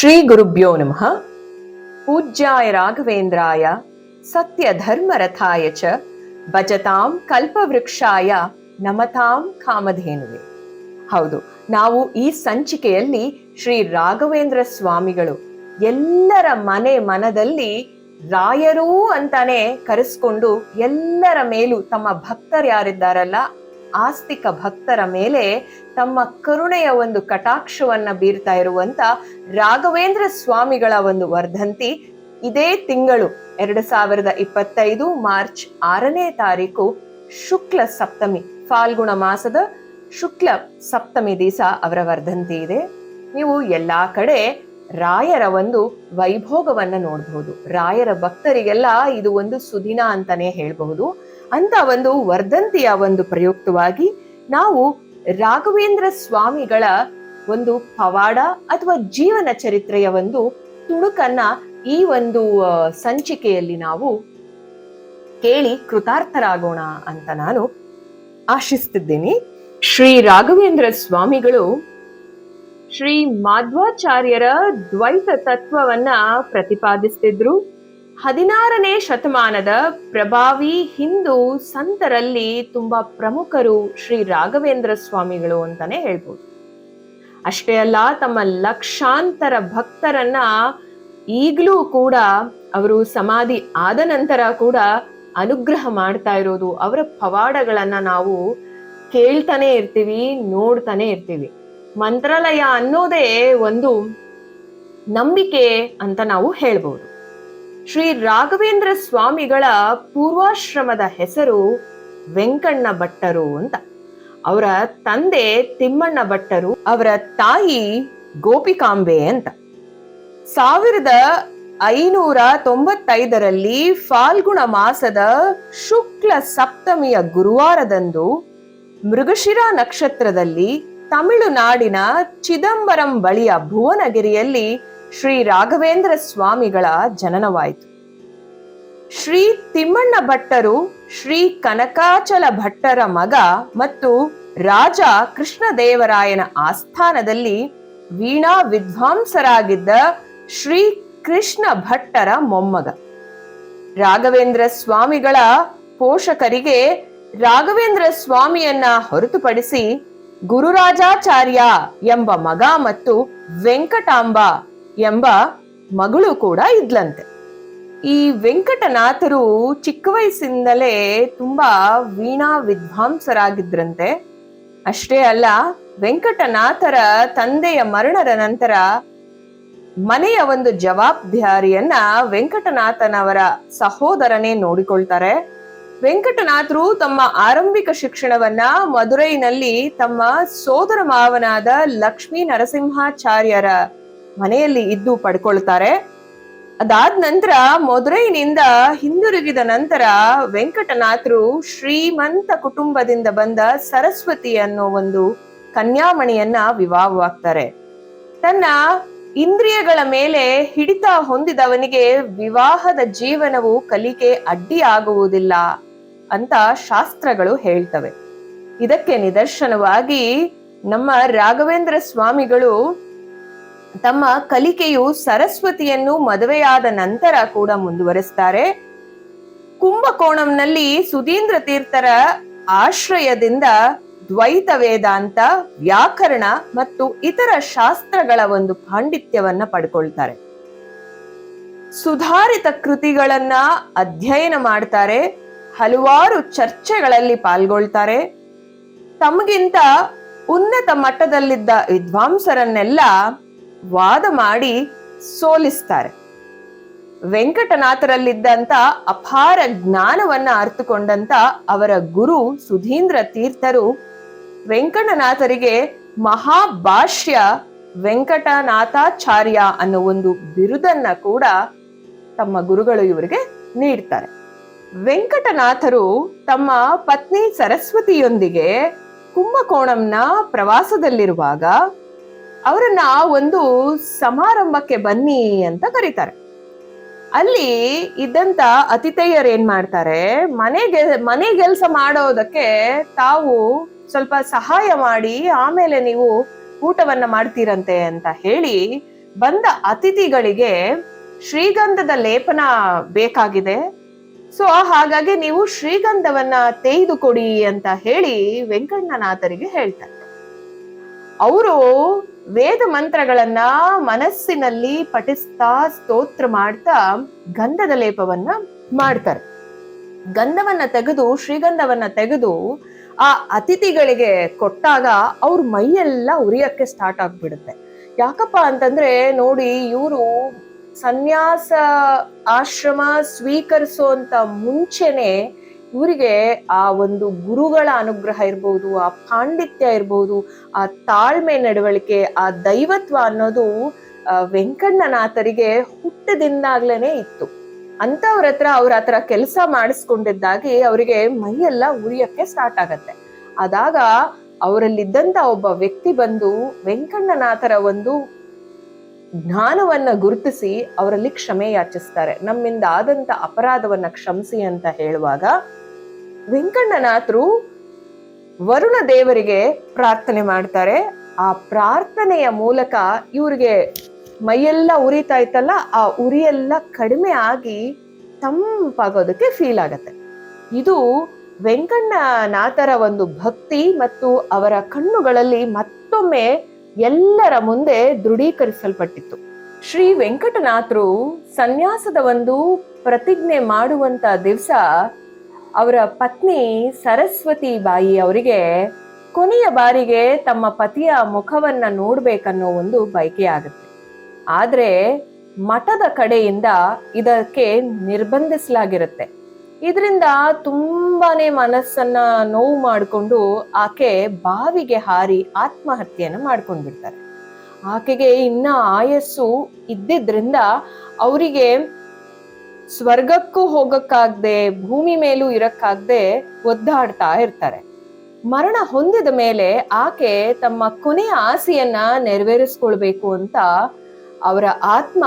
ಶ್ರೀ ಗುರುಭ್ಯೋ ನಮಃ. ಪೂಜ್ಯಾಯ ರಾಘವೇಂದ್ರಾಯ ಸತ್ಯ ಧರ್ಮರಥಾಯ ಚ, ಭಜತಾಂ ಕಲ್ಪವೃಕ್ಷಾಯ, ನಮತಾಂ ಕಾಮಧೇನುವೆ. ಹೌದು, ನಾವು ಈ ಸಂಚಿಕೆಯಲ್ಲಿ ಶ್ರೀ ರಾಘವೇಂದ್ರ ಸ್ವಾಮಿಗಳು ಎಲ್ಲರ ಮನೆ ಮನದಲ್ಲಿ ರಾಯರೂ ಅಂತಾನೆ ಕರೆಸ್ಕೊಂಡು ಎಲ್ಲರ ಮೇಲೂ ತಮ್ಮ ಭಕ್ತರು ಯಾರಿದ್ದಾರಲ್ಲ ಆಸ್ತಿಕ ಭಕ್ತರ ಮೇಲೆ ತಮ್ಮ ಕರುಣೆಯ ಒಂದು ಕಟಾಕ್ಷವನ್ನ ಬೀರ್ತಾ ಇರುವಂತ ರಾಘವೇಂದ್ರ ಸ್ವಾಮಿಗಳ ಒಂದು ವರ್ಧಂತಿ ಇದೇ ತಿಂಗಳು ಎರಡು ಸಾವಿರದ ಇಪ್ಪತ್ತೈದು ಮಾರ್ಚ್ ಆರನೇ ತಾರೀಕು ಶುಕ್ಲ ಸಪ್ತಮಿ, ಫಾಲ್ಗುಣ ಮಾಸದ ಶುಕ್ಲ ಸಪ್ತಮಿ ದಿವಸ ಅವರ ವರ್ಧಂತಿ ಇದೆ. ನೀವು ಎಲ್ಲಾ ಕಡೆ ರಾಯರ ಒಂದು ವೈಭೋಗವನ್ನ ನೋಡಬಹುದು. ರಾಯರ ಭಕ್ತರಿಗೆಲ್ಲ ಇದು ಒಂದು ಸುದಿನ ಅಂತಾನೆ ಹೇಳಬಹುದು. ಅಂತ ಒಂದು ವರ್ಧಂತಿಯ ಒಂದು ಪ್ರಯುಕ್ತವಾಗಿ ನಾವು ರಾಘವೇಂದ್ರ ಸ್ವಾಮಿಗಳ ಒಂದು ಪವಾಡ ಅಥವಾ ಜೀವನ ಚರಿತ್ರೆಯ ಒಂದು ತುಣುಕನ್ನ ಈ ಒಂದು ಸಂಚಿಕೆಯಲ್ಲಿ ನಾವು ಕೇಳಿ ಕೃತಾರ್ಥರಾಗೋಣ ಅಂತ ನಾನು ಆಶಿಸ್ತಿದ್ದೀನಿ. ಶ್ರೀ ರಾಘವೇಂದ್ರ ಸ್ವಾಮಿಗಳು ಶ್ರೀ ಮಾಧ್ವಾಚಾರ್ಯರ ದ್ವೈತ ತತ್ವವನ್ನ ಪ್ರತಿಪಾದಿಸ್ತಿದ್ರು. ಹದಿನಾರನೇ ಶತಮಾನದ ಪ್ರಭಾವಿ ಹಿಂದೂ ಸಂತರಲ್ಲಿ ತುಂಬಾ ಪ್ರಮುಖರು ಶ್ರೀ ರಾಘವೇಂದ್ರ ಸ್ವಾಮಿಗಳು ಅಂತಾನೆ ಹೇಳ್ಬೋದು. ಅಷ್ಟೇ ಅಲ್ಲ, ತಮ್ಮ ಲಕ್ಷಾಂತರ ಭಕ್ತರನ್ನ ಈಗಲೂ ಕೂಡ ಅವರು ಸಮಾಧಿ ಆದ ನಂತರ ಕೂಡ ಅನುಗ್ರಹ ಮಾಡ್ತಾ ಇರೋದು, ಅವರ ಪವಾಡಗಳನ್ನ ನಾವು ಕೇಳ್ತಾನೆ ಇರ್ತೀವಿ, ನೋಡ್ತಾನೆ ಇರ್ತೀವಿ. ಮಂತ್ರಾಲಯ ಅನ್ನೋದೇ ಒಂದು ನಂಬಿಕೆ ಅಂತ ನಾವು ಹೇಳ್ಬೋದು. ಶ್ರೀ ರಾಘವೇಂದ್ರ ಸ್ವಾಮಿಗಳ ಪೂರ್ವಾಶ್ರಮದ ಹೆಸರು ವೆಂಕಣ್ಣ ಭಟ್ಟರು ಅಂತ. ಅವರ ತಂದೆ ತಿಮ್ಮಣ್ಣ ಭಟ್ಟರು, ಅವರ ತಾಯಿ ಗೋಪಿಕಾಂಬೆ ಅಂತ. ಸಾವಿರದ ಐನೂರ ತೊಂಬತ್ತೈದರಲ್ಲಿ ಫಾಲ್ಗುಣ ಮಾಸದ ಶುಕ್ಲ ಸಪ್ತಮಿಯ ಗುರುವಾರದಂದು ಮೃಗಶಿರ ನಕ್ಷತ್ರದಲ್ಲಿ ತಮಿಳುನಾಡಿನ ಚಿದಂಬರಂ ಬಳಿಯ ಭುವನಗಿರಿಯಲ್ಲಿ ಶ್ರೀ ರಾಘವೇಂದ್ರ ಸ್ವಾಮಿಗಳ ಜನನವಾಯಿತು. ಶ್ರೀ ತಿಮ್ಮಣ್ಣ ಭಟ್ಟರು ಶ್ರೀ ಕನಕಾಚಲ ಭಟ್ಟರ ಮಗ ಮತ್ತು ರಾಜ ಕೃಷ್ಣದೇವರಾಯನ ಆಸ್ಥಾನದಲ್ಲಿ ವೀಣಾ ವಿದ್ವಾಂಸರಾಗಿದ್ದ ಶ್ರೀ ಕೃಷ್ಣ ಭಟ್ಟರ ಮೊಮ್ಮಗ. ರಾಘವೇಂದ್ರ ಸ್ವಾಮಿಗಳ ಪೋಷಕರಿಗೆ ರಾಘವೇಂದ್ರ ಸ್ವಾಮಿಯನ್ನ ಹೊರತುಪಡಿಸಿ ಗುರುರಾಜಾಚಾರ್ಯ ಎಂಬ ಮಗ ಮತ್ತು ವೆಂಕಟಾಂಬ ಎಂಬ ಮಗಳು ಕೂಡ ಇದ್ಲಂತೆ. ಈ ವೆಂಕಟನಾಥರು ಚಿಕ್ಕ ವಯಸ್ಸಿಂದಲೇ ತುಂಬಾ ವೀಣಾ ವಿದ್ವಾಂಸರಾಗಿದ್ರಂತೆ. ಅಷ್ಟೇ ಅಲ್ಲ, ವೆಂಕಟನಾಥರ ತಂದೆಯ ಮರಣದ ನಂತರ ಮನೆಯ ಒಂದು ಜವಾಬ್ದಾರಿಯನ್ನ ವೆಂಕಟನಾಥನವರ ಸಹೋದರನೇ ನೋಡಿಕೊಳ್ತಾರೆ. ವೆಂಕಟನಾಥರು ತಮ್ಮ ಆರಂಭಿಕ ಶಿಕ್ಷಣವನ್ನ ಮಧುರೈನಲ್ಲಿ ತಮ್ಮ ಸೋದರ ಮಾವನಾದ ಲಕ್ಷ್ಮೀ ನರಸಿಂಹಾಚಾರ್ಯರ ಮನೆಯಲ್ಲಿ ಇದ್ದು ಪಡ್ಕೊಳ್ತಾರೆ. ಅದಾದ ನಂತರ ಮದುರೈನಿಂದ ಹಿಂದಿರುಗಿದ ನಂತರ ವೆಂಕಟನಾಥರು ಶ್ರೀಮಂತ ಕುಟುಂಬದಿಂದ ಬಂದ ಸರಸ್ವತಿ ಅನ್ನೋ ಒಂದು ಕನ್ಯಾಮಣಿಯನ್ನ ವಿವಾಹವಾಗ್ತಾರೆ. ತನ್ನ ಇಂದ್ರಿಯಗಳ ಮೇಲೆ ಹಿಡಿತ ಹೊಂದಿದವನಿಗೆ ವಿವಾಹದ ಜೀವನವು ಕಲಿಕೆ ಅಡ್ಡಿಯಾಗುವುದಿಲ್ಲ ಅಂತ ಶಾಸ್ತ್ರಗಳು ಹೇಳ್ತವೆ. ಇದಕ್ಕೆ ನಿದರ್ಶನವಾಗಿ ನಮ್ಮ ರಾಘವೇಂದ್ರ ಸ್ವಾಮಿಗಳು ತಮ್ಮ ಕಲಿಕೆಯು ಸರಸ್ವತಿಯನ್ನು ಮದುವೆಯಾದ ನಂತರ ಕೂಡ ಮುಂದುವರೆಸ್ತಾರೆ. ಕುಂಭಕೋಣಂನಲ್ಲಿ ಸುಧೀಂದ್ರ ತೀರ್ಥರ ಆಶ್ರಯದಿಂದ ದ್ವೈತ ವೇದಾಂತ, ವ್ಯಾಕರಣ ಮತ್ತು ಇತರ ಶಾಸ್ತ್ರಗಳ ಒಂದು ಪಾಂಡಿತ್ಯವನ್ನ ಪಡ್ಕೊಳ್ತಾರೆ. ಸುಧಾರಿತ ಕೃತಿಗಳನ್ನ ಅಧ್ಯಯನ ಮಾಡ್ತಾರೆ. ಹಲವಾರು ಚರ್ಚೆಗಳಲ್ಲಿ ಪಾಲ್ಗೊಳ್ತಾರೆ. ತಮಗಿಂತ ಉನ್ನತ ಮಟ್ಟದಲ್ಲಿದ್ದ ವಿದ್ವಾಂಸರನ್ನೆಲ್ಲ ವಾದ ಮಾಡಿ ಸೋಲಿಸ್ತಾರೆ. ವೆಂಕಟನಾಥರಲ್ಲಿದ್ದಂತ ಅಪಾರ ಜ್ಞಾನವನ್ನ ಅರ್ಥಕೊಂಡಂತ ಅವರ ಗುರು ಸುಧೀಂದ್ರ ತೀರ್ಥರು ವೆಂಕಟನಾಥರಿಗೆ ಮಹಾಭಾಷ್ಯ ವೆಂಕಟನಾಥಾಚಾರ್ಯ ಅನ್ನೋ ಒಂದು ಬಿರುದನ್ನ ಕೂಡ ತಮ್ಮ ಗುರುಗಳು ಇವರಿಗೆ ನೀಡ್ತಾರೆ. ವೆಂಕಟನಾಥರು ತಮ್ಮ ಪತ್ನಿ ಸರಸ್ವತಿಯೊಂದಿಗೆ ಕುಂಭಕೋಣಂನ ಪ್ರವಾಸದಲ್ಲಿರುವಾಗ ಅವರನ್ನ ಒಂದು ಸಮಾರಂಭಕ್ಕೆ ಬನ್ನಿ ಅಂತ ಕರೀತಾರೆ. ಅಲ್ಲಿ ಇದ್ದಂತ ಅತಿಥೇಯರು ಏನ್ ಮಾಡ್ತಾರೆ ಮನೆಗೆ ಮನೆ ಕೆಲಸ ಮಾಡೋದಕ್ಕೆ ತಾವು ಸ್ವಲ್ಪ ಸಹಾಯ ಮಾಡಿ, ಆಮೇಲೆ ನೀವು ಊಟವನ್ನ ಮಾಡ್ತೀರಂತೆ ಅಂತ ಹೇಳಿ ಬಂದ ಅತಿಥಿಗಳಿಗೆ ಶ್ರೀಗಂಧದ ಲೇಪನ ಬೇಕಾಗಿದೆ. ಸೊ ಹಾಗಾಗಿ ನೀವು ಶ್ರೀಗಂಧವನ್ನ ತೆಗೆದು ಕೊಡಿ ಅಂತ ಹೇಳಿ ವೆಂಕಣ್ಣನಾಥರಿಗೆ ಹೇಳ್ತಾರೆ. ಅವರು ವೇದ ಮಂತ್ರಗಳನ್ನ ಮನಸ್ಸಿನಲ್ಲಿ ಪಠಿಸ್ತಾ ಸ್ತೋತ್ರ ಮಾಡ್ತಾ ಗಂಧದ ಲೇಪವನ್ನ ಮಾಡ್ತಾರೆ. ಗಂಧವನ್ನ ತೆಗೆದು, ಶ್ರೀಗಂಧವನ್ನ ತೆಗೆದು ಆ ಅತಿಥಿಗಳಿಗೆ ಕೊಟ್ಟಾಗ ಅವ್ರ ಮೈಯೆಲ್ಲ ಉರಿಯಕ್ಕೆ ಸ್ಟಾರ್ಟ್ ಆಗ್ಬಿಡುತ್ತೆ. ಯಾಕಪ್ಪ ಅಂತಂದ್ರೆ ನೋಡಿ ಇವರು ಸನ್ಯಾಸ ಆಶ್ರಮ ಸ್ವೀಕರಿಸುವಂತ ಮುಂಚೆನೆ ಇವರಿಗೆ ಆ ಒಂದು ಗುರುಗಳ ಅನುಗ್ರಹ ಇರ್ಬೋದು, ಆ ಪಾಂಡಿತ್ಯ ಇರ್ಬೋದು, ಆ ತಾಳ್ಮೆ ನಡವಳಿಕೆ, ಆ ದೈವತ್ವ ಅನ್ನೋದು ವೆಂಕಣ್ಣನಾಥರಿಗೆ ಹುಟ್ಟದಿಂದಾಗ್ಲೇನೆ ಇತ್ತು. ಅಂತವ್ರ ಹತ್ರ ಅವ್ರ ಹತ್ರ ಕೆಲಸ ಮಾಡಿಸ್ಕೊಂಡಿದ್ದಾಗಿ ಅವರಿಗೆ ಮೈಯೆಲ್ಲ ಉರಿಯಕ್ಕೆ ಸ್ಟಾರ್ಟ್ ಆಗತ್ತೆ. ಆದಾಗ ಅವರಲ್ಲಿದ್ದಂತ ಒಬ್ಬ ವ್ಯಕ್ತಿ ಬಂದು ವೆಂಕಣ್ಣನಾಥರ ಒಂದು ಜ್ಞಾನವನ್ನ ಗುರುತಿಸಿ ಅವರಲ್ಲಿ ಕ್ಷಮೆ ಯಾಚಿಸ್ತಾರೆ ನಮ್ಮಿಂದ ಆದಂತ ಅಪರಾಧವನ್ನ ಕ್ಷಮಿಸಿ ಅಂತ ಹೇಳುವಾಗ ವೆಂಕಣ್ಣನಾಥರು ವರುಣ ದೇವರಿಗೆ ಪ್ರಾರ್ಥನೆ ಮಾಡ್ತಾರೆ. ಆ ಪ್ರಾರ್ಥನೆಯ ಮೂಲಕ ಇವರಿಗೆ ಮೈಯೆಲ್ಲ ಉರಿತಾ ಇತ್ತಲ್ಲ, ಆ ಉರಿಯೆಲ್ಲ ಕಡಿಮೆ ಆಗಿ ತಂಪಾಗೋದಕ್ಕೆ ಫೀಲ್ ಆಗತ್ತೆ. ಇದು ವೆಂಕಣ್ಣನಾಥರ ಒಂದು ಭಕ್ತಿ ಮತ್ತು ಅವರ ಕಣ್ಣುಗಳಲ್ಲಿ ಮತ್ತೊಮ್ಮೆ ಎಲ್ಲರ ಮುಂದೆ ದೃಢೀಕರಿಸಲ್ಪಟ್ಟಿತ್ತು. ಶ್ರೀ ವೆಂಕಟನಾಥರು ಸನ್ಯಾಸದ ಒಂದು ಪ್ರತಿಜ್ಞೆ ಮಾಡುವಂತ ದಿವಸ ಅವರ ಪತ್ನಿ ಸರಸ್ವತಿ ಬಾಯಿ ಅವರಿಗೆ ಕೊನೆಯ ಬಾರಿಗೆ ತಮ್ಮ ಪತಿಯ ಮುಖವನ್ನ ನೋಡ್ಬೇಕನ್ನೋ ಒಂದು ಬಯಕೆ ಆಗುತ್ತೆ. ಆದರೆ ಮಠದ ಕಡೆಯಿಂದ ಇದಕ್ಕೆ ನಿರ್ಬಂಧಿಸಲಾಗಿರುತ್ತೆ. ಇದರಿಂದ ತುಂಬಾನೇ ಮನಸ್ಸನ್ನ ನೋವು ಮಾಡಿಕೊಂಡು ಆಕೆ ಬಾವಿಗೆ ಹಾರಿ ಆತ್ಮಹತ್ಯೆಯನ್ನು ಮಾಡ್ಕೊಂಡು ಬಿಡ್ತಾರೆ ಆಕೆಗೆ ಇನ್ನ ಆಯಸ್ಸು ಇದ್ದಿದ್ರಿಂದ ಅವರಿಗೆ ಸ್ವರ್ಗಕ್ಕೂ ಹೋಗಕ್ಕಾಗ್ದೆ, ಭೂಮಿ ಮೇಲೂ ಇರಕ್ಕಾಗ್ದೆ ಒದ್ದಾಡ್ತಾ ಇರ್ತಾರೆ. ಮರಣ ಹೊಂದಿದ ಮೇಲೆ ಆಕೆ ತಮ್ಮ ಕೊನೆಯ ಆಸೆಯನ್ನ ನೆರವೇರಿಸ್ಕೊಳ್ಬೇಕು ಅಂತ ಅವರ ಆತ್ಮ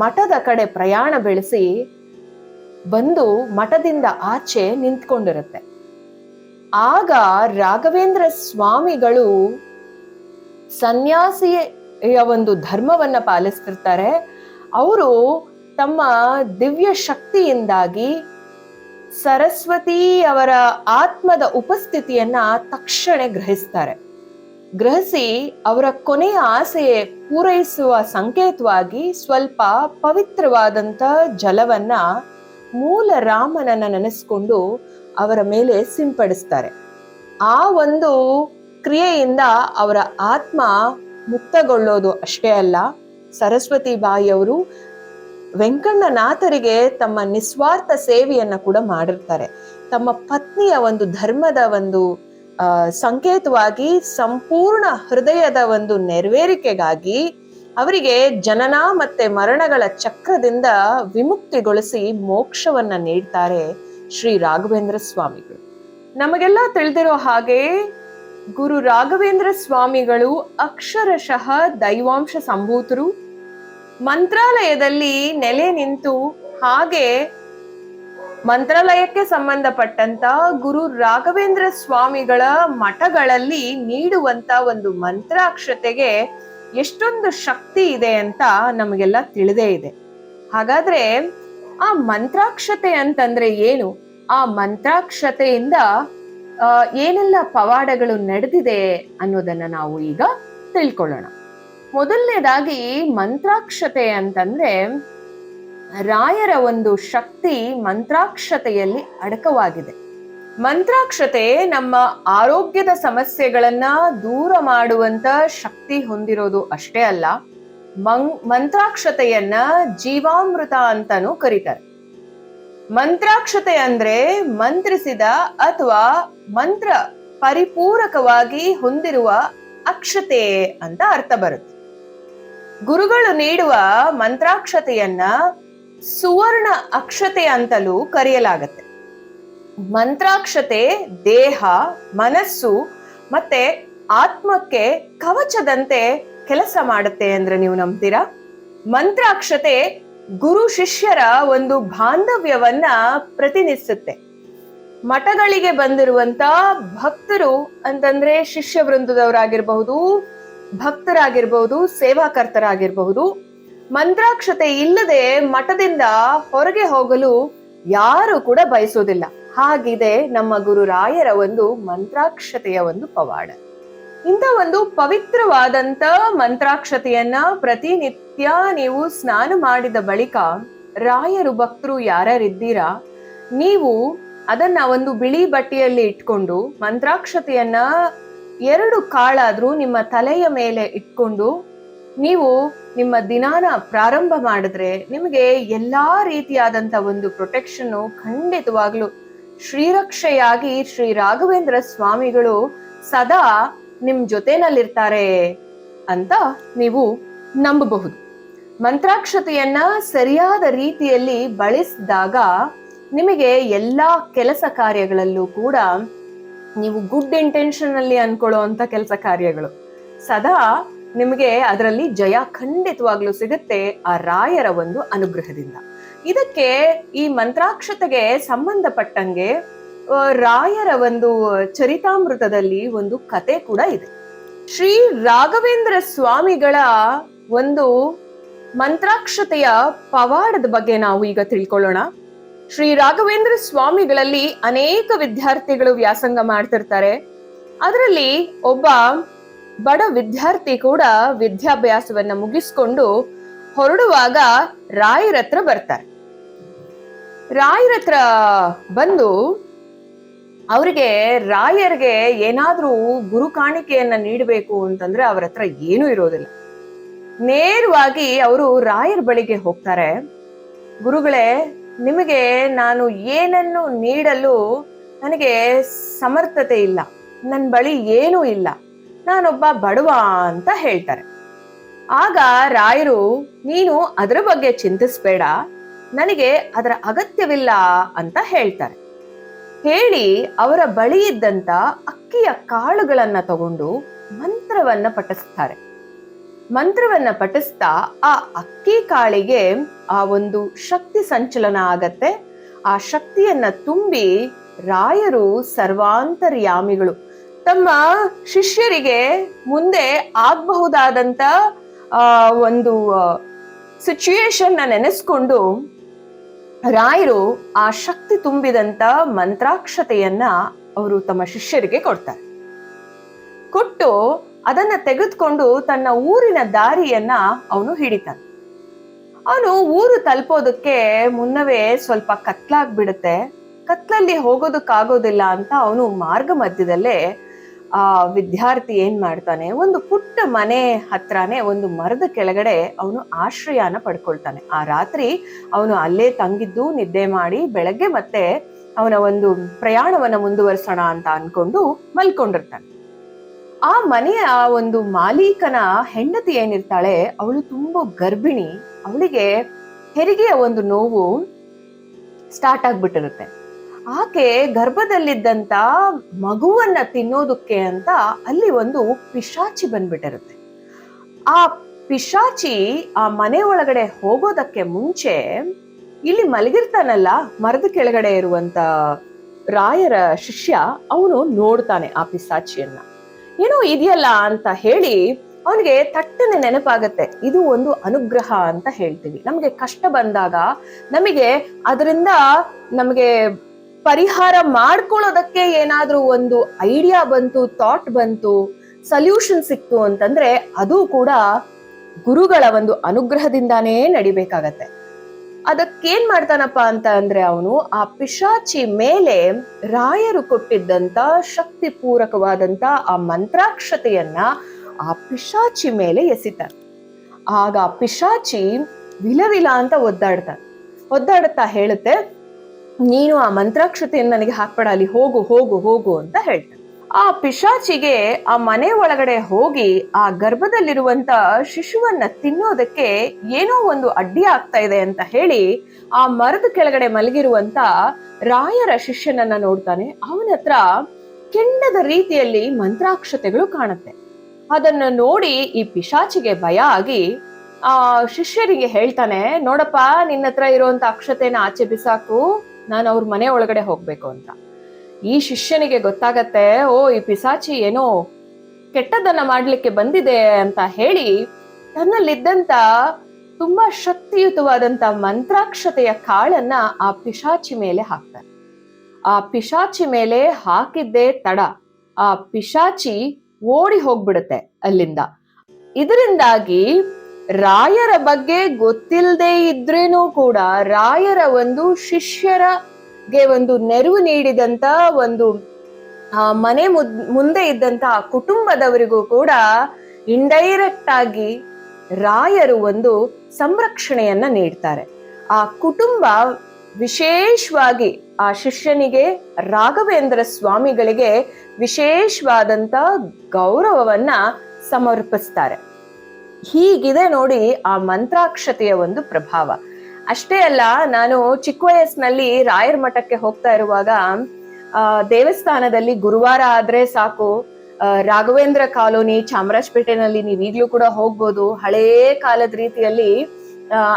ಮಠದ ಕಡೆ ಪ್ರಯಾಣ ಬೆಳೆಸಿ ಬಂದು ಮಠದಿಂದ ಆಚೆ ನಿಂತ್ಕೊಂಡಿರುತ್ತೆ. ಆಗ ರಾಘವೇಂದ್ರ ಸ್ವಾಮಿಗಳು ಸನ್ಯಾಸಿಯ ಒಂದು ಧರ್ಮವನ್ನ ಪಾಲಿಸ್ತಿರ್ತಾರೆ. ಅವರು ತಮ್ಮ ದಿವ್ಯ ಶಕ್ತಿಯಿಂದಾಗಿ ಸರಸ್ವತಿ ಅವರ ಆತ್ಮದ ಉಪಸ್ಥಿತಿಯನ್ನ ತಕ್ಷಣ ಗ್ರಹಿಸ್ತಾರೆ. ಗ್ರಹಿಸಿ ಅವರ ಕೊನೆಯ ಆಸೆ ಪೂರೈಸುವ ಸಂಕೇತವಾಗಿ ಸ್ವಲ್ಪ ಪವಿತ್ರವಾದಂತ ಜಲವನ್ನ ಮೂಲ ರಾಮನನ್ನ ನೆನೆಸ್ಕೊಂಡು ಅವರ ಮೇಲೆ ಸಿಂಪಡಿಸ್ತಾರೆ. ಆ ಒಂದು ಕ್ರಿಯೆಯಿಂದ ಅವರ ಆತ್ಮ ಮುಕ್ತಗೊಳ್ಳೋದು ಅಷ್ಟೇ ಅಲ್ಲ, ಸರಸ್ವತಿ ಬಾಯಿಯವರು ವೆಂಕಣ್ಣನಾಥರಿಗೆ ತಮ್ಮ ನಿಸ್ವಾರ್ಥ ಸೇವೆಯನ್ನ ಕೂಡ ಮಾಡಿರ್ತಾರೆ. ತಮ್ಮ ಪತ್ನಿಯ ಒಂದು ಧರ್ಮದ ಒಂದು ಸಂಕೇತವಾಗಿ ಸಂಪೂರ್ಣ ಹೃದಯದ ಒಂದು ನೆರವೇರಿಕೆಗಾಗಿ ಅವರಿಗೆ ಜನನ ಮತ್ತೆ ಮರಣಗಳ ಚಕ್ರದಿಂದ ವಿಮುಕ್ತಿಗೊಳಿಸಿ ಮೋಕ್ಷವನ್ನ ನೀಡ್ತಾರೆ ಶ್ರೀ ರಾಘವೇಂದ್ರ ಸ್ವಾಮಿಗಳು. ನಮಗೆಲ್ಲ ತಿಳಿದಿರೋ ಹಾಗೆ ಗುರು ರಾಘವೇಂದ್ರ ಸ್ವಾಮಿಗಳು ಅಕ್ಷರಶಃ ದೈವಾಂಶ ಸಂಭೂತರು. ಮಂತ್ರಾಲಯದಲ್ಲಿ ನೆಲೆ ನಿಂತು ಹಾಗೆ ಮಂತ್ರಾಲಯಕ್ಕೆ ಸಂಬಂಧಪಟ್ಟಂತ ಗುರು ರಾಘವೇಂದ್ರ ಸ್ವಾಮಿಗಳ ಮಠಗಳಲ್ಲಿ ನೀಡುವಂತ ಒಂದು ಮಂತ್ರಾಕ್ಷತೆಗೆ ಎಷ್ಟೊಂದು ಶಕ್ತಿ ಇದೆ ಅಂತ ನಮಗೆಲ್ಲ ತಿಳಿದೇ ಇದೆ. ಹಾಗಾದ್ರೆ ಆ ಮಂತ್ರಾಕ್ಷತೆ ಅಂತಂದ್ರೆ ಏನು? ಆ ಮಂತ್ರಾಕ್ಷತೆಯಿಂದ ಏನೆಲ್ಲ ಪವಾಡಗಳು ನಡೆದಿದೆ ಅನ್ನೋದನ್ನ ನಾವು ಈಗ ತಿಳ್ಕೊಳ್ಳೋಣ. ಮೊದಲನೇದಾಗಿ ಮಂತ್ರಾಕ್ಷತೆ ಅಂತಂದ್ರೆ ರಾಯರ ಒಂದು ಶಕ್ತಿ ಮಂತ್ರಾಕ್ಷತೆಯಲ್ಲಿ ಅಡಕವಾಗಿದೆ. ಮಂತ್ರಾಕ್ಷತೆ ನಮ್ಮ ಆರೋಗ್ಯದ ಸಮಸ್ಯೆಗಳನ್ನ ದೂರ ಮಾಡುವಂತ ಶಕ್ತಿ ಹೊಂದಿರೋದು ಅಷ್ಟೇ ಅಲ್ಲ ಮಂ- ಮಂತ್ರಾಕ್ಷತೆಯನ್ನ ಜೀವಾಮೃತ ಅಂತಾನೂ ಕರೀತಾರೆ. ಮಂತ್ರಾಕ್ಷತೆ ಅಂದ್ರೆ ಮಂತ್ರಿಸಿದ ಅಥವಾ ಮಂತ್ರ ಪರಿಪೂರಕವಾಗಿ ಹೊಂದಿರುವ ಅಕ್ಷತೆ ಅಂತ ಅರ್ಥ ಬರುತ್ತೆ. ಗುರುಗಳು ನೀಡುವ ಮಂತ್ರಾಕ್ಷತೆಯನ್ನ ಸುವರ್ಣ ಅಕ್ಷತೆ ಅಂತಲೂ ಕರೆಯಲಾಗತ್ತೆ. ಮಂತ್ರಾಕ್ಷತೆ ದೇಹ, ಮನಸ್ಸು ಮತ್ತೆ ಆತ್ಮಕ್ಕೆ ಕವಚದಂತೆ ಕೆಲಸ ಮಾಡುತ್ತೆ ಅಂದ್ರೆ ನೀವು ನಂಬ್ತೀರಾ? ಮಂತ್ರಾಕ್ಷತೆ ಗುರು ಶಿಷ್ಯರ ಒಂದು ಬಾಂಧವ್ಯವನ್ನ ಪ್ರತಿನಿಧಿಸುತ್ತೆ. ಮಠಗಳಿಗೆ ಬಂದಿರುವಂತ ಭಕ್ತರು ಅಂತಂದ್ರೆ ಶಿಷ್ಯ ವೃಂದದವರಾಗಿರ್ಬಹುದು ಭಕ್ತರಾಗಿರ್ಬಹುದು ಸೇವಾಕರ್ತರಾಗಿರಬಹುದು ಮಂತ್ರಾಕ್ಷತೆ ಇಲ್ಲದೆ ಮಠದಿಂದ ಹೊರಗೆ ಹೋಗಲು ಯಾರು ಕೂಡ ಬಯಸೋದಿಲ್ಲ ಹಾಗಿದೆ ನಮ್ಮ ಗುರುರಾಯರ ಒಂದು ಮಂತ್ರಾಕ್ಷತೆಯ ಒಂದು ಪವಾಡ. ಇಂಥ ಒಂದು ಪವಿತ್ರವಾದಂತ ಮಂತ್ರಾಕ್ಷತೆಯನ್ನ ಪ್ರತಿನಿತ್ಯ ನೀವು ಸ್ನಾನ ಮಾಡಿದ ಬಳಿಕ ರಾಯರು, ಭಕ್ತರು ಯಾರ್ಯಾರಿದ್ದೀರಾ, ನೀವು ಅದನ್ನ ಒಂದು ಬಿಳಿ ಬಟ್ಟೆಯಲ್ಲಿ ಇಟ್ಕೊಂಡು ಮಂತ್ರಾಕ್ಷತೆಯನ್ನ ಎರಡು ಕಾಳಾದ್ರೂ ನಿಮ್ಮ ತಲೆಯ ಮೇಲೆ ಇಟ್ಕೊಂಡು ನೀವು ನಿಮ್ಮ ದಿನಾನ ಪ್ರಾರಂಭ ಮಾಡಿದ್ರೆ ನಿಮಗೆ ಎಲ್ಲಾ ರೀತಿಯಾದಂತ ಒಂದು ಪ್ರೊಟೆಕ್ಷನ್ ಖಂಡಿತವಾಗ್ಲು ಶ್ರೀರಕ್ಷೆಯಾಗಿ ಶ್ರೀ ರಾಘವೇಂದ್ರ ಸ್ವಾಮಿಗಳು ಸದಾ ನಿಮ್ ಜೊತೆನಲ್ಲಿರ್ತಾರೆ ಅಂತ ನೀವು ನಂಬಬಹುದು. ಮಂತ್ರಾಕ್ಷತೆಯನ್ನ ಸರಿಯಾದ ರೀತಿಯಲ್ಲಿ ಬಳಸಿದಾಗ ನಿಮಗೆ ಎಲ್ಲಾ ಕೆಲಸ ಕಾರ್ಯಗಳಲ್ಲೂ ಕೂಡ ನೀವು ಗುಡ್ ಇಂಟೆನ್ಷನ್ ಅಲ್ಲಿ ಅನ್ಕೊಳ್ಳೋ ಕೆಲಸ ಕಾರ್ಯಗಳು. ಸದಾ ನಿಮಗೆ ಅದರಲ್ಲಿ ಜಯ ಖಂಡಿತವಾಗ್ಲೂ ಸಿಗುತ್ತೆ ಆ ರಾಯರ ಒಂದು ಅನುಗ್ರಹದಿಂದ. ಇದಕ್ಕೆ ಈ ಮಂತ್ರಾಕ್ಷತೆಗೆ ಸಂಬಂಧಪಟ್ಟಂಗೆ ರಾಯರ ಒಂದು ಚರಿತಾಮೃತದಲ್ಲಿ ಒಂದು ಕತೆ ಕೂಡ ಇದೆ. ಶ್ರೀ ರಾಘವೇಂದ್ರ ಸ್ವಾಮಿಗಳ ಒಂದು ಮಂತ್ರಾಕ್ಷತೆಯ ಪವಾಡದ ಬಗ್ಗೆ ನಾವು ಈಗ ತಿಳ್ಕೊಳ್ಳೋಣ. ಶ್ರೀ ರಾಘವೇಂದ್ರ ಸ್ವಾಮಿಗಳಲ್ಲಿ ಅನೇಕ ವಿದ್ಯಾರ್ಥಿಗಳು ವ್ಯಾಸಂಗ ಮಾಡ್ತಿರ್ತಾರೆ. ಅದರಲ್ಲಿ ಒಬ್ಬ ಬಡ ವಿದ್ಯಾರ್ಥಿ ಕೂಡ ವಿದ್ಯಾಭ್ಯಾಸವನ್ನ ಮುಗಿಸ್ಕೊಂಡು ಹೊರಡುವಾಗ ರಾಯರತ್ರ ಬರ್ತಾರೆ. ರಾಯರತ್ರ ಬಂದು ಅವರಿಗೆ ರಾಯರ್ಗೆ ಏನಾದ್ರೂ ಗುರು ಕಾಣಿಕೆಯನ್ನ ನೀಡಬೇಕು ಅಂತಂದ್ರೆ ಅವ್ರ ಹತ್ರ ಏನೂ ಇರೋದಿಲ್ಲ. ನೇರವಾಗಿ ಅವರು ರಾಯರ್ ಬಳಿಗೆ ಹೋಗ್ತಾರೆ. ಗುರುಗಳೇ ನಿಮಗೆ ನಾನು ಏನನ್ನು ನೀಡಲು ನನಗೆ ಸಮರ್ಥತೆ ಇಲ್ಲ ನನ್ನ ಬಳಿ ಏನೂ ಇಲ್ಲ, ನಾನೊಬ್ಬ ಬಡವ ಅಂತ ಹೇಳ್ತಾರೆ. ಆಗ ರಾಯರು, ನೀನು ಅದರ ಬಗ್ಗೆ ಚಿಂತಿಸ್ಬೇಡ, ನನಗೆ ಅದರ ಅಗತ್ಯವಿಲ್ಲ ಅಂತ ಹೇಳ್ತಾರೆ. ಹೇಳಿ ಅವರ ಬಳಿ ಇದ್ದಂತ ಅಕ್ಕಿಯ ಕಾಳುಗಳನ್ನ ತಗೊಂಡು ಮಂತ್ರವನ್ನ ಪಠಿಸ್ತಾರೆ. ಮಂತ್ರವನ್ನ ಪಠಿಸ್ತಾ ಆ ಅಕ್ಕಿ ಕಾಳಿಗೆ ಆ ಒಂದು ಶಕ್ತಿ ಸಂಚಲನ ಆಗತ್ತೆ. ಆ ಶಕ್ತಿಯನ್ನ ತುಂಬಿ ರಾಯರು ಸರ್ವಾಂತರ್ಯಾಮಿಗಳು ತಮ್ಮ ಶಿಷ್ಯರಿಗೆ ಮುಂದೆ ಆಗಬಹುದಾದಂತ ಒಂದು ಸಿಚುಯೇಷನ್ ನೆನೆಸ್ಕೊಂಡು ರಾಯರು ಆ ಶಕ್ತಿ ತುಂಬಿದಂತ ಮಂತ್ರಾಕ್ಷತೆಯನ್ನ ಅವರು ತಮ್ಮ ಶಿಷ್ಯರಿಗೆ ಕೊಡ್ತಾರೆ. ಕೊಟ್ಟು ಅದನ್ನ ತೆಗೆದುಕೊಂಡು ತನ್ನ ಊರಿನ ದಾರಿಯನ್ನ ಅವನು ಹಿಡಿತಾನೆ. ಅವನು ಊರು ತಲುಪೋದಕ್ಕೆ ಮುನ್ನವೇ ಸ್ವಲ್ಪ ಕತ್ಲಾಗ್ಬಿಡುತ್ತೆ. ಕತ್ಲಲ್ಲಿ ಹೋಗೋದಕ್ಕಾಗೋದಿಲ್ಲ ಅಂತ ಅವನು ಮಾರ್ಗ ಮಧ್ಯದಲ್ಲೇ ಆ ವಿದ್ಯಾರ್ಥಿ ಏನ್ ಮಾಡ್ತಾನೆ, ಒಂದು ಪುಟ್ಟ ಮನೆ ಹತ್ರನೇ ಒಂದು ಮರದ ಕೆಳಗಡೆ ಅವನು ಆಶ್ರಯನ ಪಡ್ಕೊಳ್ತಾನೆ. ಆ ರಾತ್ರಿ ಅವನು ಅಲ್ಲೇ ತಂಗಿದ್ದು, ನಿದ್ದೆ ಮಾಡಿ ಬೆಳಗ್ಗೆ ಮತ್ತೆ ಅವನ ಒಂದು ಪ್ರಯಾಣವನ್ನ ಮುಂದುವರಿಸೋಣ ಅಂತ ಅನ್ಕೊಂಡು ಮಲ್ಕೊಂಡಿರ್ತಾನೆ. ಆ ಮನೆಯ ಒಂದು ಮಾಲೀಕನ ಹೆಂಡತಿ ಏನಿರ್ತಾಳೆ, ಅವಳು ತುಂಬಾ ಗರ್ಭಿಣಿ. ಅವಳಿಗೆ ಹೆರಿಗೆಯ ಒಂದು ನೋವು ಸ್ಟಾರ್ಟ್ ಆಗ್ಬಿಟ್ಟಿರುತ್ತೆ. ಆಕೆ ಗರ್ಭದಲ್ಲಿದ್ದಂತ ಮಗುವನ್ನ ತಿನ್ನೋದಕ್ಕೆ ಅಂತ ಅಲ್ಲಿ ಒಂದು ಪಿಶಾಚಿ ಬಂದ್ಬಿಟ್ಟಿರುತ್ತೆ. ಆ ಪಿಶಾಚಿ ಆ ಮನೆ ಒಳಗಡೆ ಹೋಗೋದಕ್ಕೆ ಮುಂಚೆ ಇಲ್ಲಿ ಮಲಗಿರ್ತಾನಲ್ಲ, ಮರದ ಕೆಳಗಡೆ ಇರುವಂತ ರಾಯರ ಶಿಷ್ಯ, ಅವನು ನೋಡ್ತಾನೆ ಆ ಪಿಶಾಚಿಯನ್ನ. ಏನೋ ಇದೆಯಲ್ಲ ಅಂತ ಹೇಳಿ ಅವನಿಗೆ ತಟ್ಟನೆ ನೆನಪಾಗತ್ತೆ. ಇದು ಒಂದು ಅನುಗ್ರಹ ಅಂತ ಹೇಳ್ತೀವಿ. ನಮಗೆ ಕಷ್ಟ ಬಂದಾಗ ನಮಗೆ ಅದರಿಂದ ನಮಗೆ ಪರಿಹಾರ ಮಾಡ್ಕೊಳ್ಳೋದಕ್ಕೆ ಏನಾದ್ರೂ ಒಂದು ಐಡಿಯಾ ಬಂತು ಥಾಟ್ ಬಂತು ಸಲ್ಯೂಷನ್ ಸಿಕ್ತು ಅಂತಂದ್ರೆ ಅದು ಕೂಡ ಗುರುಗಳ ಒಂದು ಅನುಗ್ರಹದಿಂದಾನೇ ನಡಿಬೇಕಾಗತ್ತೆ. ಅದಕ್ಕೇನ್ ಮಾಡ್ತಾನಪ್ಪ ಅಂತ ಅಂದ್ರೆ ಅವನು ಆ ಪಿಶಾಚಿ ಮೇಲೆ ರಾಯರು ಕೊಟ್ಟಿದ್ದಂತ ಶಕ್ತಿ ಪೂರಕವಾದಂತ ಆ ಮಂತ್ರಾಕ್ಷತೆಯನ್ನ ಆ ಪಿಶಾಚಿ ಮೇಲೆ ಎಸಿತಾನೆ. ಆಗ ಆ ಪಿಶಾಚಿ ವಿಲವಿಲ ಅಂತ ಒದ್ದಾಡ್ತಾನೆ. ಒದ್ದಾಡುತ್ತಾ ಹೇಳುತ್ತೆ, ನೀನು ಆ ಮಂತ್ರಾಕ್ಷತೆಯನ್ನು ನನಗೆ ಹಾಕ್ಬೇಡ, ಅಲ್ಲಿ ಹೋಗು ಹೋಗು ಹೋಗು ಅಂತ ಹೇಳ್ತಾನೆ. ಆ ಪಿಶಾಚಿಗೆ ಆ ಮನೆ ಒಳಗಡೆ ಹೋಗಿ ಆ ಗರ್ಭದಲ್ಲಿರುವಂತ ಶಿಶುವನ್ನ ತಿನ್ನೋದಕ್ಕೆ ಏನೋ ಒಂದು ಅಡ್ಡಿ ಆಗ್ತಾ ಇದೆ ಅಂತ ಹೇಳಿ ಆ ಮರದ ಕೆಳಗಡೆ ಮಲಗಿರುವಂತ ರಾಯರ ಶಿಷ್ಯನನ್ನ ನೋಡ್ತಾನೆ. ಅವನ ಹತ್ರ ಕೆಂಡದ ರೀತಿಯಲ್ಲಿ ಮಂತ್ರಾಕ್ಷತೆಗಳು ಕಾಣುತ್ತೆ. ಅದನ್ನ ನೋಡಿ ಈ ಪಿಶಾಚಿಗೆ ಭಯ ಆಗಿ ಆ ಶಿಷ್ಯರಿಗೆ ಹೇಳ್ತಾನೆ, ನೋಡಪ್ಪ ನಿನ್ನ ಹತ್ರ ಇರುವಂತ ಅಕ್ಷತೆನ ಆಚೆ ಬಿಸಾಕು, ನಾನು ಅವ್ರ ಮನೆ ಒಳಗಡೆ ಹೋಗ್ಬೇಕು ಅಂತ. ಈ ಶಿಷ್ಯನಿಗೆ ಗೊತ್ತಾಗತ್ತೆ, ಓ, ಈ ಪಿಸಾಚಿ ಏನೋ ಕೆಟ್ಟದನ್ನ ಮಾಡ್ಲಿಕ್ಕೆ ಬಂದಿದೆ ಅಂತ ಹೇಳಿ ತನ್ನಲ್ಲಿದ್ದಂತ ತುಂಬಾ ಶಕ್ತಿಯುತವಾದಂತ ಮಂತ್ರಾಕ್ಷತೆಯ ಕಾಳನ್ನ ಆ ಪಿಶಾಚಿ ಮೇಲೆ ಹಾಕ್ತಾರೆ ಆ ಪಿಶಾಚಿ ಮೇಲೆ ಹಾಕಿದ್ದೇ ತಡ. ಆ ಪಿಶಾಚಿ ಓಡಿ ಹೋಗ್ಬಿಡುತ್ತೆ ಅಲ್ಲಿಂದ. ಇದರಿಂದಾಗಿ ರಾಯರ ಬಗ್ಗೆ ಗೊತ್ತಿಲ್ಲದೆ ಇದ್ರೇನೂ ಕೂಡ ರಾಯರ ಒಂದು ಶಿಷ್ಯರಗೆ ಒಂದು ನೆರವು ನೀಡಿದಂತ ಒಂದು, ಆ, ಮನೆ ಮುದ್, ಮುಂದೆ ಇದ್ದಂತ ಕುಟುಂಬದವರಿಗೂ ಕೂಡ ಇಂಡೈರೆಕ್ಟ್ ಆಗಿ ರಾಯರು ಒಂದು ಸಂರಕ್ಷಣೆಯನ್ನ ನೀಡ್ತಾರೆ. ಆ ಕುಟುಂಬ ವಿಶೇಷವಾಗಿ ಆ ಶಿಷ್ಯನಿಗೆ, ರಾಘವೇಂದ್ರ ಸ್ವಾಮಿಗಳಿಗೆ ವಿಶೇಷವಾದಂತ ಗೌರವವನ್ನ ಸಮರ್ಪಿಸ್ತಾರೆ. ಹೀಗಿದೆ ನೋಡಿ ಆ ಮಂತ್ರಾಕ್ಷತೆಯ ಒಂದು ಪ್ರಭಾವ. ಅಷ್ಟೇ ಅಲ್ಲ, ನಾನು ಚಿಕ್ಕ ವಯಸ್ಸಿನಲ್ಲಿ ರಾಯರ್ ಮಠಕ್ಕೆ ಹೋಗ್ತಾ ಇರುವಾಗ ದೇವಸ್ಥಾನದಲ್ಲಿ ಗುರುವಾರ ಆದ್ರೆ ಸಾಕು ರಾಘವೇಂದ್ರ ಕಾಲೋನಿ ಚಾಮರಾಜಪೇಟೆನಲ್ಲಿ ನೀವು ಕೂಡ ಹೋಗ್ಬೋದು, ಹಳೇ ಕಾಲದ ರೀತಿಯಲ್ಲಿ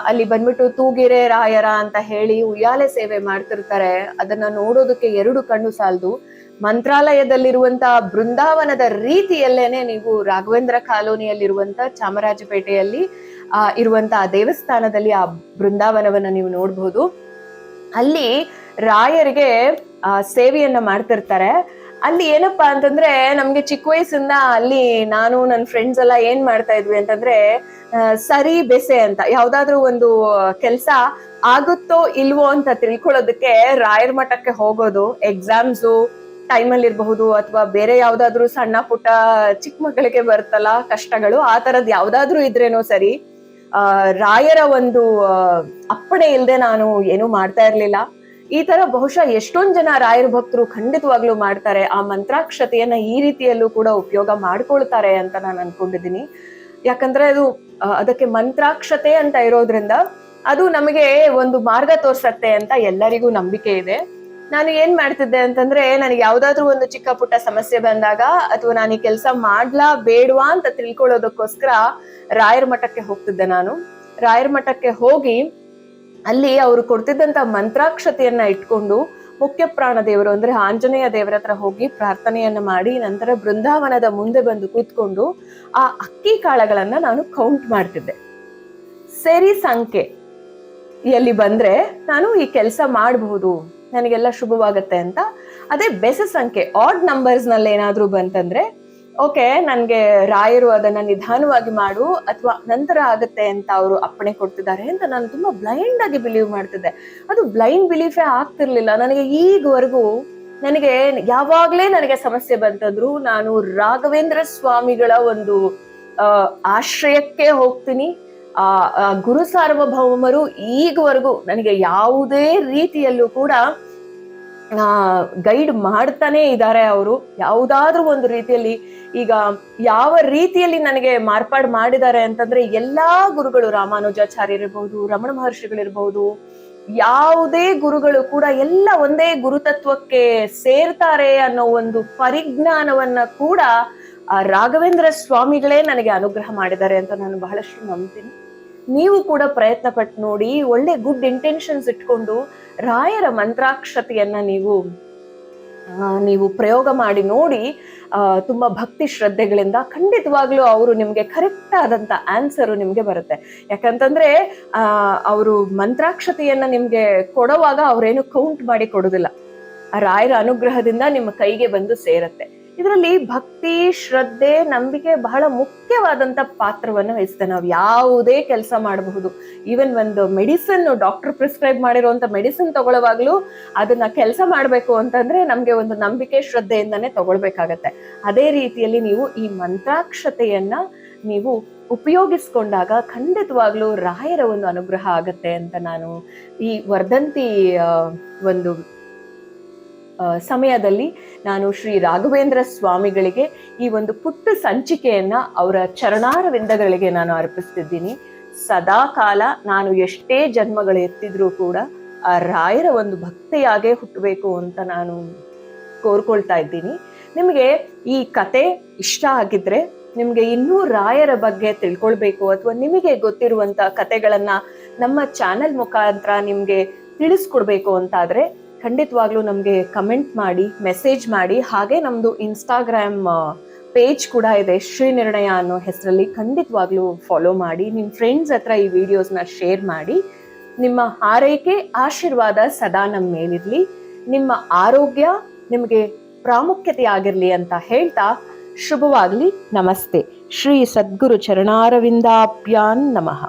ಅಲ್ಲಿ ಬಂದ್ಬಿಟ್ಟು ತೂಗಿರೆ ರಾಯರ ಅಂತ ಹೇಳಿ ಉಯ್ಯಾಲೆ ಸೇವೆ ಮಾಡ್ತಿರ್ತಾರೆ. ಅದನ್ನ ನೋಡೋದಕ್ಕೆ ಎರಡು ಕಣ್ಣು ಸಾಲದು. ಮಂತ್ರಾಲಯದಲ್ಲಿರುವಂತ ಬೃಂದಾವನದ ರೀತಿಯಲ್ಲೇನೆ ನೀವು ರಾಘವೇಂದ್ರ ಕಾಲೋನಿಯಲ್ಲಿರುವಂತ ಚಾಮರಾಜಪೇಟೆಯಲ್ಲಿ ಆ ಇರುವಂತಹ ದೇವಸ್ಥಾನದಲ್ಲಿ ಆ ಬೃಂದಾವನವನ್ನ ನೀವು ನೋಡಬಹುದು ಅಲ್ಲಿ ರಾಯರಿಗೆ, ಆ, ಸೇವೆಯನ್ನ ಮಾಡ್ತಿರ್ತಾರೆ. ಅಲ್ಲಿ ಏನಪ್ಪಾ ಅಂತಂದ್ರೆ, ನಮ್ಗೆ ಚಿಕ್ಕ ವಯಸ್ಸಿಂದ ಅಲ್ಲಿ ನಾನು ನನ್ನ ಫ್ರೆಂಡ್ಸ್ ಎಲ್ಲ ಏನ್ ಮಾಡ್ತಾ ಇದ್ವಿ ಅಂತಂದ್ರೆ ಸರಿ ಬೆಸೆ ಅಂತ, ಯಾವ್ದಾದ್ರು ಒಂದು ಕೆಲ್ಸ ಆಗುತ್ತೋ ಇಲ್ವೋ ಅಂತ ತಿಳ್ಕೊಳ್ಳೋದಕ್ಕೆ ರಾಯರ ಮಠಕ್ಕೆ ಹೋಗೋದು ಎಕ್ಸಾಮ್ಸು ಅಲ್ಲಿ ಇರಬಹುದು, ಅಥವಾ ಬೇರೆ ಯಾವ್ದಾದ್ರು ಸಣ್ಣ ಪುಟ್ಟ ಚಿಕ್ಕ ಮಕ್ಕಳಿಗೆ ಬರುತ್ತಲ್ಲ ಕಷ್ಟಗಳು, ಆ ತರದ್ ಯಾವ್ದಾದ್ರು ಇದ್ರೇನೋ ಸರಿ ರಾಯರ ಒಂದು ಅಪ್ಪಣೆ ಇಲ್ಲದೆ ನಾನು ಏನು ಮಾಡ್ತಾ ಇರ್ಲಿಲ್ಲ. ಈ ತರ ಬಹುಶಃ ಎಷ್ಟೊಂದ್ ಜನ ರಾಯರ ಭಕ್ತರು ಖಂಡಿತವಾಗ್ಲೂ ಮಾಡ್ತಾರೆ. ಆ ಮಂತ್ರಾಕ್ಷತೆಯನ್ನ ಈ ರೀತಿಯಲ್ಲೂ ಕೂಡ ಉಪಯೋಗ ಮಾಡ್ಕೊಳ್ತಾರೆ ಅಂತ ನಾನು ಅನ್ಕೊಂಡಿದ್ದೀನಿ. ಯಾಕಂದ್ರೆ ಅದು ಅದಕ್ಕೆ ಮಂತ್ರಾಕ್ಷತೆ ಅಂತ ಇರೋದ್ರಿಂದ ಅದು ನಮಗೆ ಒಂದು ಮಾರ್ಗ ತೋರ್ಸತ್ತೆ ಅಂತ ಎಲ್ಲರಿಗೂ ನಂಬಿಕೆ ಇದೆ. ನಾನು ಏನ್ ಮಾಡ್ತಿದ್ದೆ ಅಂತಂದ್ರೆ ನನಗೆ ಯಾವ್ದಾದ್ರು ಒಂದು ಚಿಕ್ಕ ಪುಟ್ಟ ಸಮಸ್ಯೆ ಬಂದಾಗ ಅಥವಾ ನಾನು ಈ ಕೆಲಸ ಮಾಡ್ಲಾ ಬೇಡ್ವಾ ಅಂತ ತಿಳ್ಕೊಳ್ಳೋದಕ್ಕೋಸ್ಕರ ರಾಯರ ಮಠಕ್ಕೆ ಹೋಗ್ತಿದ್ದೆ ನಾನು. ರಾಯರ ಮಠಕ್ಕೆ ಹೋಗಿ ಅಲ್ಲಿ ಅವರು ಕೊಡ್ತಿದ್ದಂತ ಮಂತ್ರಾಕ್ಷತೆಯನ್ನ ಇಟ್ಕೊಂಡು ಮುಖ್ಯ ಪ್ರಾಣ ದೇವರು ಅಂದ್ರೆ ಆಂಜನೇಯ ದೇವರ ಹತ್ರ ಹೋಗಿ ಪ್ರಾರ್ಥನೆಯನ್ನ ಮಾಡಿ ನಂತರ ಬೃಂದಾವನದ ಮುಂದೆ ಬಂದು ಕೂತ್ಕೊಂಡು ಆ ಅಕ್ಕಿ ಕಾಳಗಳನ್ನ ನಾನು ಕೌಂಟ್ ಮಾಡ್ತಿದ್ದೆ. ಸರಿ ಸಂಖ್ಯೆ ಎಲ್ಲಿ ಬಂದ್ರೆ ನಾನು ಈ ಕೆಲಸ ಮಾಡಬಹುದು ನನಗೆಲ್ಲ ಶುಭವಾಗತ್ತೆ ಅಂತ. ಅದೇ ಬೆಸ ಸಂಖ್ಯೆ ಆಡ್ ನಂಬರ್ಸ್ನಲ್ಲಿ ನಲ್ಲಿ ಬಂತಂದರೆ ಬಂತಂದ್ರೆ ಓಕೆ ನನಗೆ ರಾಯರು ಅದನ್ನ ನಿಧಾನವಾಗಿ ಮಾಡು, ಅಥವಾ ನಂತರ ಆಗುತ್ತೆ ಅಂತ ಅವರು ಅಪ್ಪಣೆ ಕೊಡ್ತಿದ್ದಾರೆ ಅಂತ ನಾನು ತುಂಬಾ ಬ್ಲೈಂಡ್ ಆಗಿ ಬಿಲೀವ್ ಮಾಡ್ತಿದ್ದೆ. ಅದು ಬ್ಲೈಂಡ್ ಬಿಲೀಫೇ ಆಗ್ತಿರ್ಲಿಲ್ಲ. ನನಗೆ ಈಗವರೆಗೂ ನನಗೆ ಯಾವಾಗಲೇ ನನಗೆ ಸಮಸ್ಯೆ ಬಂತಂದ್ರು ನಾನು ರಾಘವೇಂದ್ರ ಸ್ವಾಮಿಗಳ ಒಂದು ಆಶ್ರಯಕ್ಕೆ ಹೋಗ್ತೀನಿ. ಆ ಗುರು ಸಾರ್ವಭೌಮರು ಈಗವರೆಗೂ ನನಗೆ ಯಾವುದೇ ರೀತಿಯಲ್ಲೂ ಕೂಡ ಗೈಡ್ ಮಾಡ್ತಾನೆ ಇದ್ದಾರೆ ಅವರು. ಯಾವುದಾದ್ರೂ ಒಂದು ರೀತಿಯಲ್ಲಿ ಈಗ ಯಾವ ರೀತಿಯಲ್ಲಿ ನನಗೆ ಮಾರ್ಪಾಡು ಮಾಡಿದ್ದಾರೆ ಅಂತಂದ್ರೆ ಎಲ್ಲಾ ಗುರುಗಳು ರಾಮಾನುಜಾಚಾರ್ಯರಿರ್ಬಹುದು ರಮಣ ಮಹರ್ಷಿಗಳಿರ್ಬಹುದು ಯಾವುದೇ ಗುರುಗಳು ಕೂಡ ಎಲ್ಲ ಒಂದೇ ಗುರುತತ್ವಕ್ಕೆ ಸೇರ್ತಾರೆ ಅನ್ನೋ ಒಂದು ಪರಿಜ್ಞಾನವನ್ನ ಕೂಡ, ಆ ರಾಘವೇಂದ್ರ ಸ್ವಾಮಿಗಳೇ ನನಗೆ ಅನುಗ್ರಹ ಮಾಡಿದ್ದಾರೆ ಅಂತ ನಾನು ಬಹಳಷ್ಟು ನಂಬ್ತೀನಿ. ನೀವು ಕೂಡ ಪ್ರಯತ್ನ ಪಟ್ಟು ನೋಡಿ, ಒಳ್ಳೆ ಗುಡ್ ಇಂಟೆನ್ಷನ್ಸ್ ಇಟ್ಕೊಂಡು ರಾಯರ ಮಂತ್ರಾಕ್ಷತೆಯನ್ನ ನೀವು ನೀವು ಪ್ರಯೋಗ ಮಾಡಿ ನೋಡಿ ತುಂಬಾ ಭಕ್ತಿ ಶ್ರದ್ಧೆಗಳಿಂದ ಖಂಡಿತವಾಗ್ಲೂ ಅವರು ನಿಮ್ಗೆ ಕರೆಕ್ಟ್ ಆದಂತ ಆನ್ಸರ್ ನಿಮ್ಗೆ ಬರುತ್ತೆ. ಯಾಕಂತಂದ್ರೆ, ಆ, ಅವರು ಮಂತ್ರಾಕ್ಷತೆಯನ್ನ ನಿಮ್ಗೆ ಕೊಡುವಾಗ ಅವರೇನು ಕೌಂಟ್ ಮಾಡಿ ಕೊಡೋದಿಲ್ಲ. ರಾಯರ ಅನುಗ್ರಹದಿಂದ ನಿಮ್ಮ ಕೈಗೆ ಬಂದು ಸೇರತ್ತೆ. ಇದರಲ್ಲಿ ಭಕ್ತಿ, ಶ್ರದ್ಧೆ, ನಂಬಿಕೆ ಬಹಳ ಮುಖ್ಯವಾದಂತ ಪಾತ್ರವನ್ನು ವಹಿಸುತ್ತೆ. ನಾವು ಯಾವುದೇ ಕೆಲಸ ಮಾಡಬಹುದು. ಈವನ್ ಒಂದು ಮೆಡಿಸಿನ್ ಡಾಕ್ಟರ್ ಪ್ರಿಸ್ಕ್ರೈಬ್ ಮಾಡಿರುವಂತ ಮೆಡಿಸಿನ್ ತಗೊಳ್ಳುವಾಗ್ಲೂ ಅದನ್ನ ಕೆಲಸ ಮಾಡಬೇಕು ಅಂತಂದ್ರೆ ನಮ್ಗೆ ಒಂದು ನಂಬಿಕೆ, ಶ್ರದ್ಧೆಯಿಂದನೇ ತಗೊಳ್ಬೇಕಾಗತ್ತೆ. ಅದೇ ರೀತಿಯಲ್ಲಿ ನೀವು ಈ ಮಂತ್ರಾಕ್ಷತೆಯನ್ನ ನೀವು ಉಪಯೋಗಿಸ್ಕೊಂಡಾಗ ಖಂಡಿತವಾಗ್ಲೂ ರಾಯರ ಒಂದು ಅನುಗ್ರಹ ಆಗತ್ತೆ ಅಂತ ನಾನು ಈ ವರ್ಧಂತಿ ಒಂದು ಸಮಯದಲ್ಲಿ ನಾನು ಶ್ರೀ ರಾಘವೇಂದ್ರ ಸ್ವಾಮಿಗಳಿಗೆ ಈ ಒಂದು ಪುಟ್ಟ ಸಂಚಿಕೆಯನ್ನ ಅವರ ಚರಣಾರವಿಂದಗಳಿಗೆ ನಾನು ಅರ್ಪಿಸ್ತಿದ್ದೀನಿ. ಸದಾ ಕಾಲ ನಾನು ಎಷ್ಟೇ ಜನ್ಮಗಳು ಎತ್ತಿದ್ರೂ ಕೂಡ ಆ ರಾಯರ ಒಂದು ಭಕ್ತಿಯಾಗೇ ಹುಟ್ಟಬೇಕು ಅಂತ ನಾನು ಕೋರ್ಕೊಳ್ತಾ ಇದ್ದೀನಿ. ನಿಮಗೆ ಈ ಕತೆ ಇಷ್ಟ ಆಗಿದ್ರೆ ನಿಮಗೆ ಇನ್ನೂ ರಾಯರ ಬಗ್ಗೆ ತಿಳ್ಕೊಳ್ಬೇಕು ಅಥವಾ ನಿಮಗೆ ಗೊತ್ತಿರುವಂಥ ಕತೆಗಳನ್ನು ನಮ್ಮ ಚಾನೆಲ್ ಮುಖಾಂತರ ನಿಮಗೆ ತಿಳಿಸ್ಕೊಡ್ಬೇಕು ಅಂತಾದ್ರೆ ಖಂಡಿತವಾಗ್ಲೂ ನಮಗೆ ಕಮೆಂಟ್ ಮಾಡಿ ಮೆಸೇಜ್ ಮಾಡಿ, ಹಾಗೆ ನಮ್ಮದು ಇನ್ಸ್ಟಾಗ್ರಾಮ್ ಪೇಜ್ ಕೂಡ ಇದೆ. ಶ್ರೀ ನಿರ್ಣಯ ಅನ್ನೋ ಹೆಸರಲ್ಲಿ ಖಂಡಿತವಾಗ್ಲೂ ಫಾಲೋ ಮಾಡಿ ನಿಮ್ಮ ಫ್ರೆಂಡ್ಸ್ ಹತ್ರ ಈ ವಿಡಿಯೋಸ್ನ ಶೇರ್ ಮಾಡಿ. ನಿಮ್ಮ ಹಾರೈಕೆ ಆಶೀರ್ವಾದ ಸದಾ ನಮ್ಮ ಮೇಲಿರಲಿ. ನಿಮ್ಮ ಆರೋಗ್ಯ ನಿಮಗೆ ಪ್ರಾಮುಖ್ಯತೆ ಆಗಿರಲಿ ಅಂತ ಹೇಳ್ತಾ ಶುಭವಾಗಲಿ. ನಮಸ್ತೆ. ಶ್ರೀ ಸದ್ಗುರು ಚರಣಾರವಿಂದಾಭ್ಯಾನ್ ನಮಃ.